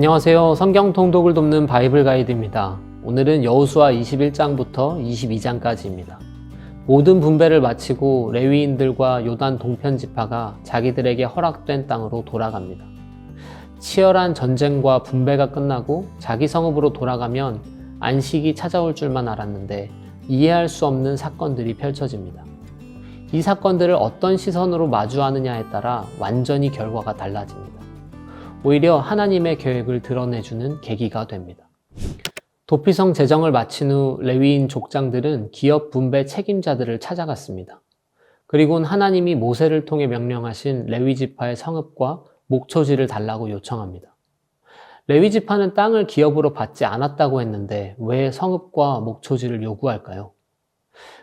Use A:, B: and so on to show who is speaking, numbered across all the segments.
A: 안녕하세요. 성경 통독을 돕는 바이블 가이드입니다. 오늘은 여호수아 21장부터 22장까지입니다. 모든 분배를 마치고 레위인들과 요단 동편 지파가 자기들에게 허락된 땅으로 돌아갑니다. 치열한 전쟁과 분배가 끝나고 자기 성읍으로 돌아가면 안식이 찾아올 줄만 알았는데 이해할 수 없는 사건들이 펼쳐집니다. 이 사건들을 어떤 시선으로 마주하느냐에 따라 완전히 결과가 달라집니다. 오히려 하나님의 계획을 드러내주는 계기가 됩니다. 도피성 재정을 마친 후 레위인 족장들은 기업 분배 책임자들을 찾아갔습니다. 그리고는 하나님이 모세를 통해 명령하신 레위 지파의 성읍과 목초지를 달라고 요청합니다. 레위 지파는 땅을 기업으로 받지 않았다고 했는데 왜 성읍과 목초지를 요구할까요?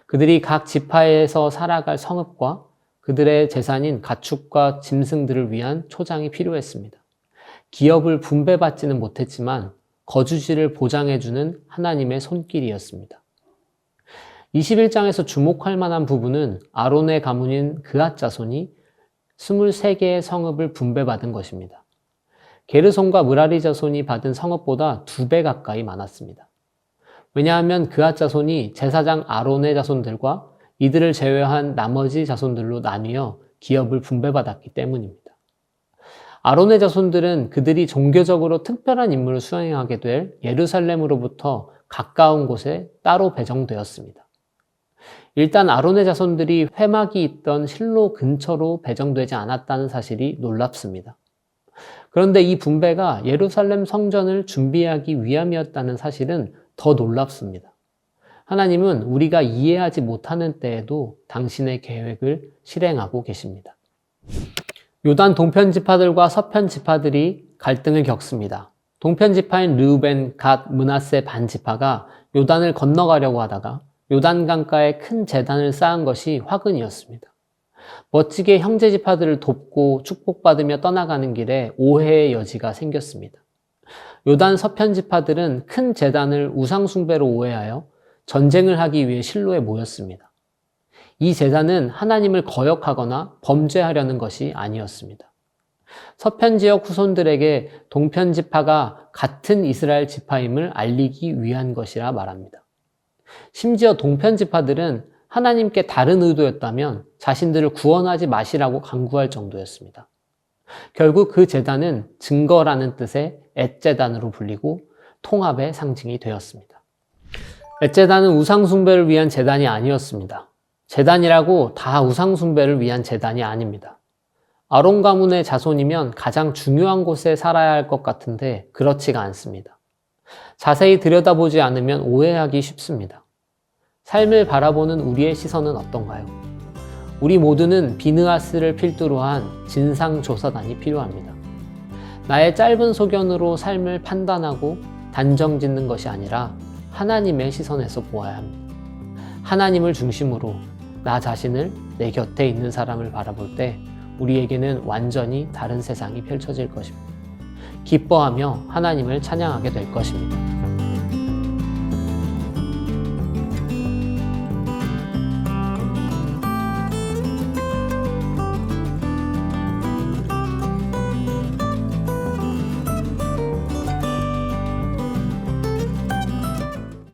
A: 그들이 각 지파에서 살아갈 성읍과 그들의 재산인 가축과 짐승들을 위한 초장이 필요했습니다. 기업을 분배받지는 못했지만 거주지를 보장해주는 하나님의 손길이었습니다. 21장에서 주목할 만한 부분은 아론의 가문인 그앗 자손이 23개의 성읍을 분배받은 것입니다. 게르손과 무라리 자손이 받은 성읍보다 두 배 가까이 많았습니다. 왜냐하면 그앗 자손이 제사장 아론의 자손들과 이들을 제외한 나머지 자손들로 나뉘어 기업을 분배받았기 때문입니다. 아론의 자손들은 그들이 종교적으로 특별한 임무를 수행하게 될 예루살렘으로부터 가까운 곳에 따로 배정되었습니다. 일단 아론의 자손들이 회막이 있던 실로 근처로 배정되지 않았다는 사실이 놀랍습니다. 그런데 이 분배가 예루살렘 성전을 준비하기 위함이었다는 사실은 더 놀랍습니다. 하나님은 우리가 이해하지 못하는 때에도 당신의 계획을 실행하고 계십니다. 요단 동편 지파들과 서편 지파들이 갈등을 겪습니다. 동편 지파인 르우벤, 갓, 문하세 반 지파가 요단을 건너가려고 하다가 요단 강가에 큰 재단을 쌓은 것이 화근이었습니다. 멋지게 형제 지파들을 돕고 축복받으며 떠나가는 길에 오해의 여지가 생겼습니다. 요단 서편 지파들은 큰 재단을 우상숭배로 오해하여 전쟁을 하기 위해 실로에 모였습니다. 이 재단은 하나님을 거역하거나 범죄하려는 것이 아니었습니다. 서편 지역 후손들에게 동편 지파가 같은 이스라엘 지파임을 알리기 위한 것이라 말합니다. 심지어 동편 지파들은 하나님께 다른 의도였다면 자신들을 구원하지 마시라고 강구할 정도였습니다. 결국 그 재단은 증거라는 뜻의 엣재단으로 불리고 통합의 상징이 되었습니다. 엣재단은 우상숭배를 위한 재단이 아니었습니다. 재단이라고 다 우상숭배를 위한 재단이 아닙니다. 아론 가문의 자손이면 가장 중요한 곳에 살아야 할 것 같은데 그렇지가 않습니다. 자세히 들여다보지 않으면 오해하기 쉽습니다. 삶을 바라보는 우리의 시선은 어떤가요? 우리 모두는 비느하스를 필두로 한 진상조사단이 필요합니다. 나의 짧은 소견으로 삶을 판단하고 단정 짓는 것이 아니라 하나님의 시선에서 보아야 합니다. 하나님을 중심으로 나 자신을 내 곁에 있는 사람을 바라볼 때 우리에게는 완전히 다른 세상이 펼쳐질 것입니다. 기뻐하며 하나님을 찬양하게 될 것입니다.